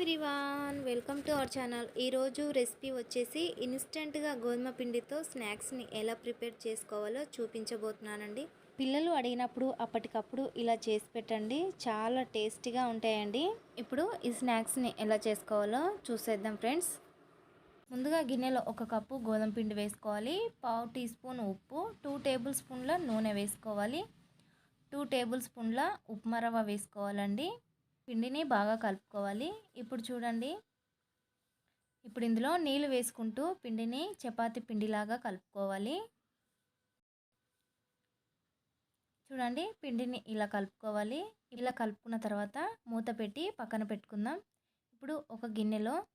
Everyone welcome to our channel. ఈరోజు recipe వచ్చేసి ఇన్స్టెంట్గా గోధుమ పిండితో స్నాక్స్ని ఎలా ప్రిపేర్ చేసుకోవాలో చూపించబోతున్నానండి. పిల్లలు అడిగినప్పుడు అప్పటికప్పుడు ఇలా చేసి పెట్టండి. చాలా టేస్టీగా ఉంటాయండి. ఇప్పుడు ఈ స్నాక్స్ని ఎలా చేసుకోవాలో చూసేద్దాం ఫ్రెండ్స్. ముందుగా గిన్నెలో ఒక కప్పు గోధుమ పిండి వేసుకోవాలి. పావు టీ స్పూన్ ఉప్పు టూ టేబుల్ స్పూన్ల నూనె వేసుకోవాలి. టూ టేబుల్ స్పూన్ల ఉప్మా రవ్వ వేసుకోవాలండి. పిండిని బాగా కలుపుకోవాలి. ఇప్పుడు చూడండి. ఇప్పుడు ఇందులో నీళ్ళు వేసుకుంటూ పిండిని చపాతి పిండిలాగా కలుపుకోవాలి. చూడండి పిండిని ఇలా కలుపుకోవాలి. ఇలా కలుపుకున్న తర్వాత మూత పెట్టి పక్కన పెట్టుకుందాం. ఇప్పుడు ఒక గిన్నెలో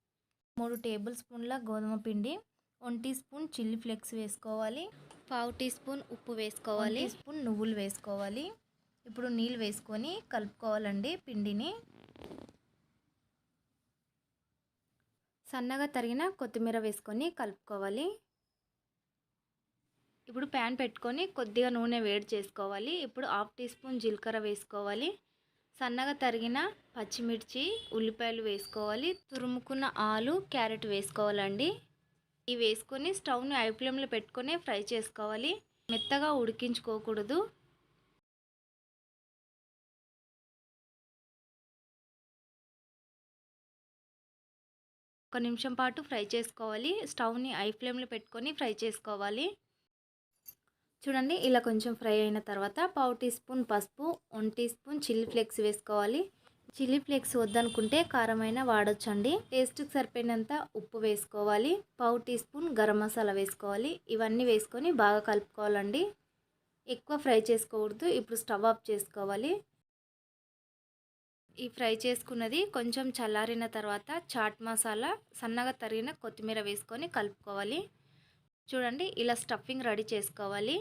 మూడు టేబుల్ స్పూన్ల గోధుమ పిండి one teaspoon chilli flakes వేసుకోవాలి. పావు టీ స్పూన్ ఉప్పు వేసుకోవాలి. స్పూన్ నువ్వులు వేసుకోవాలి. ఇప్పుడు నీళ్ళు వేసుకొని కలుపుకోవాలండి పిండిని. సన్నగా తరిగిన కొత్తిమీర వేసుకొని కలుపుకోవాలి. ఇప్పుడు ప్యాన్ పెట్టుకొని కొద్దిగా నూనె వేడి చేసుకోవాలి. ఇప్పుడు హాఫ్ టీ స్పూన్ జీలకర్ర వేసుకోవాలి. సన్నగా తరిగిన పచ్చిమిర్చి ఉల్లిపాయలు వేసుకోవాలి. తురుముకున్న ఆలు క్యారెట్ వేసుకోవాలండి. ఇవి వేసుకొని స్టవ్ని ఐ ఫ్లేమ్లో పెట్టుకొని ఫ్రై చేసుకోవాలి. మెత్తగా ఉడికించుకోకూడదు. ఒక నిమిషం పాటు ఫ్రై చేసుకోవాలి. స్టవ్ని ఐ ఫ్లేమ్లో పెట్టుకొని ఫ్రై చేసుకోవాలి. చూడండి ఇలా కొంచెం ఫ్రై అయిన తర్వాత పావు టీ స్పూన్ పసుపు one teaspoon chilli flakes వేసుకోవాలి. చిల్లీ ఫ్లేక్స్ వద్దనుకుంటే కారమైన వాడొచ్చండి. టేస్ట్కి సరిపోయినంత ఉప్పు వేసుకోవాలి. పావు టీ స్పూన్ గరం మసాలా వేసుకోవాలి. ఇవన్నీ వేసుకొని బాగా కలుపుకోవాలండి. ఎక్కువ ఫ్రై చేసుకోకూడదు. ఇప్పుడు స్టవ్ ఆఫ్ చేసుకోవాలి. ఈ ఫ్రై చేసుకున్నది కొంచెం చల్లారిన తర్వాత చాట్ మసాలా సన్నగా తరిగిన కొత్తిమీర వేసుకొని కలుపుకోవాలి. చూడండి ఇలా స్టఫింగ్ రెడీ చేసుకోవాలి.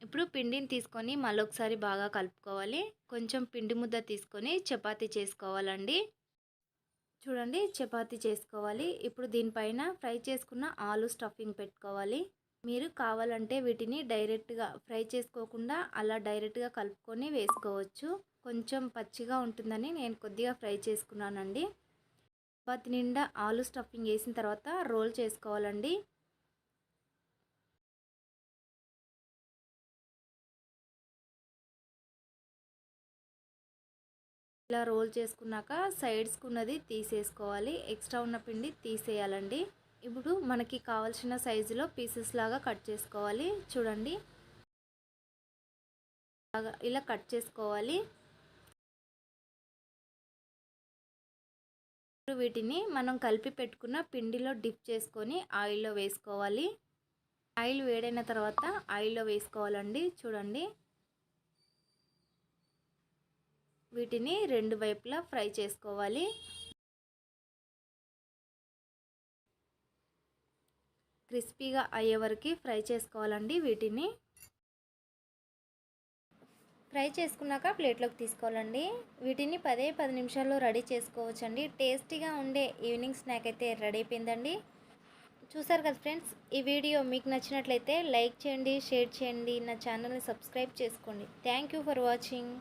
ఇప్పుడు పిండిని తీసుకొని మళ్ళొకసారి బాగా కలుపుకోవాలి. కొంచెం పిండి ముద్ద తీసుకొని చపాతీ చేసుకోవాలండి. చూడండి చపాతీ చేసుకోవాలి. ఇప్పుడు దీనిపైన ఫ్రై చేసుకున్న ఆలు స్టఫింగ్ పెట్టుకోవాలి. మీరు కావాలంటే వీటిని డైరెక్ట్గా ఫ్రై చేసుకోకుండా అలా డైరెక్ట్గా కలుపుకొని వేసుకోవచ్చు. కొంచెం పచ్చిగా ఉంటుందని నేను కొద్దిగా ఫ్రై చేసుకున్నానండి. చపాతి నిండా ఆలు స్టఫింగ్ వేసిన తర్వాత రోల్ చేసుకోవాలండి. ఇలా రోల్ చేసుకున్నాక సైడ్స్కి ఉన్నది తీసేసుకోవాలి. ఎక్స్ట్రా ఉన్న పిండి తీసేయాలండి. ఇప్పుడు మనకి కావాల్సిన సైజులో పీసెస్ లాగా కట్ చేసుకోవాలి. చూడండి. ఇలా కట్ చేసుకోవాలి. వీటిని మనం కలిపి పెట్టుకున్న పిండిలో డిప్ చేసుకొని ఆయిల్లో వేసుకోవాలి. ఆయిల్ వేడైన తర్వాత ఆయిల్లో వేసుకోవాలండి. చూడండి. వీటిని రెండు వైపులా ఫ్రై చేసుకోవాలి. క్రిస్పీగా అయ్యే వరకు ఫ్రై చేసుకోవాలండి వీటిని. ఫ్రై చేసుకున్నాక ప్లేట్లోకి తీసుకోవాలండి. వీటిని పదే పది నిమిషాల్లో రెడీ చేసుకోవచ్చండి. టేస్టీగా ఉండే ఈవినింగ్ స్నాక్ అయితే రెడీ అయిపోయిందండి. చూసారు కదా ఫ్రెండ్స్ ఈ వీడియో మీకు నచ్చినట్లయితే లైక్ చేయండి షేర్ చేయండి నా ఛానల్ని సబ్స్క్రైబ్ చేసుకోండి. Thank for watching.